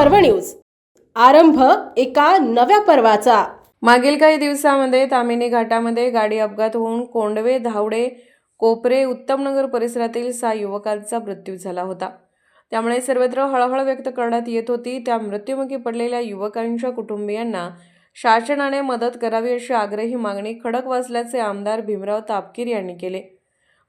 पर्व न्यूज. आरंभ एका नव्या पर्वाचा. मागील काही दिवसामध्ये तामिनी घाटामध्ये गाडी अपघात होऊन कोंडवे धावडे कोपरे उत्तमनगर परिसरातील सहा युवकांचा मृत्यू झाला होता. त्यामुळे सर्वत्र हळहळ व्यक्त करण्यात येत होती. त्या मृत्युमुखी पडलेल्या युवकांच्या कुटुंबियांना शासनाने मदत करावी अशी आग्रही मागणी खडकवासल्याचे आमदार भीमराव तापकीर यांनी केले.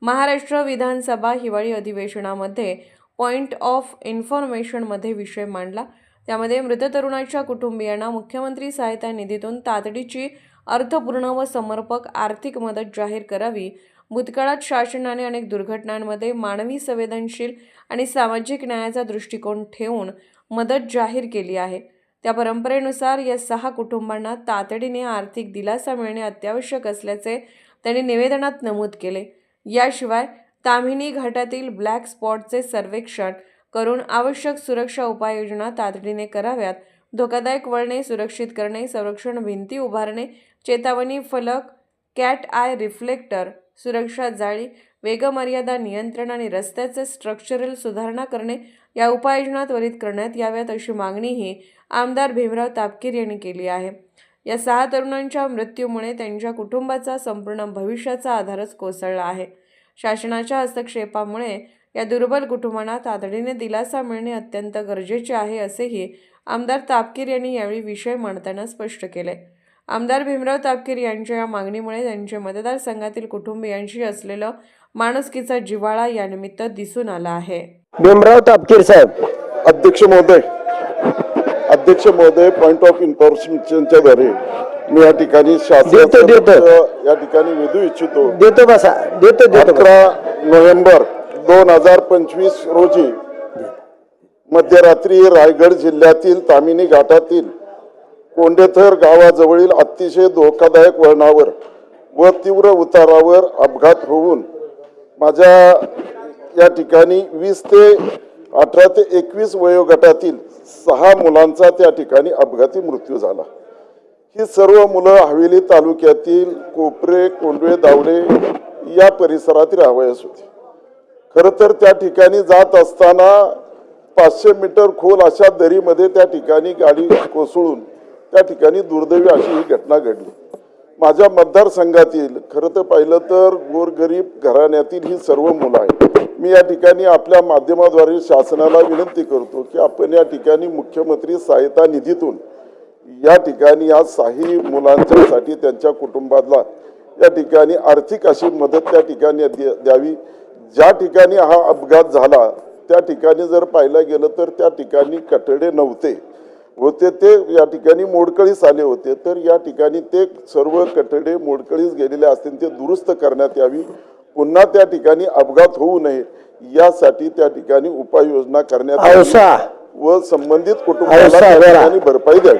महाराष्ट्र विधानसभा हिवाळी अधिवेशनामध्ये पॉइंट ऑफ इन्फॉर्मेशनमध्ये विषय मांडला. त्यामध्ये मृत तरुणाच्या कुटुंबियांना मुख्यमंत्री सहायता निधीतून तातडीची अर्थपूर्ण व समर्पक आर्थिक मदत जाहीर करावी. भूतकाळात शासनाने अनेक दुर्घटनांमध्ये मानवी संवेदनशील आणि सामाजिक न्यायाचा दृष्टिकोन ठेवून मदत जाहीर केली आहे. त्या परंपरेनुसार या सहा कुटुंबांना तातडीने आर्थिक दिलासा मिळणे अत्यावश्यक असल्याचे त्यांनी निवेदनात नमूद केले. याशिवाय तामिनी घाटातील ब्लॅक स्पॉटचे सर्वेक्षण करून आवश्यक सुरक्षा उपाययोजना तातडीने कराव्यात. धोकादायक वळणे सुरक्षित करणे संरक्षण भिंती उभारणे चेतावणी फलक कॅट आय रिफ्लेक्टर सुरक्षा जाळी वेगमर्यादा नियंत्रण आणि रस्त्याचे स्ट्रक्चरल सुधारणा करणे या उपाययोजना त्वरित करण्यात याव्यात अशी मागणीही आमदार भीमराव तापकीर यांनी केली आहे. या सहा तरुणांच्या मृत्यूमुळे त्यांच्या कुटुंबाचा संपूर्ण भविष्याचा आधारच कोसळला आहे. शासनाच्या हस्तक्षेपामुळे या दुर्बल कुटुंबांना तातडीने दिलासा मिळणे अत्यंत गरजेचे आहे असेही आमदार तापकीर यांनी यावेळी विषय मांडताना स्पष्ट केले आमदार भीमराव तापकीर यांच्या या मागणीमुळे त्यांच्या मतदारसंघातील कुटुंबियांशी असलेलं माणुसकीचा जिव्हाळा यानिमित्त दिसून आला आहे भीमराव तापकीर साहेब अध्यक्ष महोदय अध्यक्ष महोदय पॉइंट ऑफ इन्फॉर्मेशनच्या द्वारे मी या ठिकाणी देतो, देतो. शासनाचं या ठिकाणी विधू इच्छितो देतो बसा देतो. अकरा नोव्हेंबर दोन हजार पंचवीस रोजी मध्यरात्री रायगड जिल्ह्यातील तामिनी घाटातील कोंडेथर गावाजवळील अतिशय धोकादायक वळणावर व तीव्र उतारावर अपघात होऊन माझ्या या ठिकाणी वीस ते अठरा ते एकवीस वयोगटातील सहा मुलांचा त्या ठिकाणी अपघाती मृत्यू झाला. ही सर्व मुलं हवेली तालुक्यातील कोपरे कोंडवे दावडे या परिसरातील रहिवासी होती. खरं तर त्या ठिकाणी जात असताना पाचशे मीटर खोल अशा दरीमध्ये त्या ठिकाणी गाडी कोसळून त्या ठिकाणी दुर्दैवी अशी ही घटना घडली. माझ्या मतदारसंघातील खरं तर पाहिलं तर गोरगरीब घराण्यातील ही सर्व मुलं आहेत. मी या ठिकाणी आपल्या माध्यमाद्वारे शासनाला विनंती करतो की आपण या ठिकाणी मुख्यमंत्री सहायता निधीतून या ठिकाणी या साही मुलांच्यासाठी त्यांच्या कुटुंबाला या ठिकाणी आर्थिक अशी मदत त्या ठिकाणी द्या- द्यावी. ज्या ठिकाणी हा अपघात झाला त्या ठिकाणी जर पाहायला गेलं तर त्या ठिकाणी कठडे नव्हते. होते ते या ठिकाणी मोडकळीस आले होते. तर या ठिकाणी ते सर्व कठडे मोडकळीस गेलेले असतील ते दुरुस्त करण्यात यावी. पुन्हा त्या ठिकाणी अपघात होऊ नये यासाठी त्या ठिकाणी उपाययोजना करण्यात व संबंधित कुटुंबाला भरपाई द्यावी.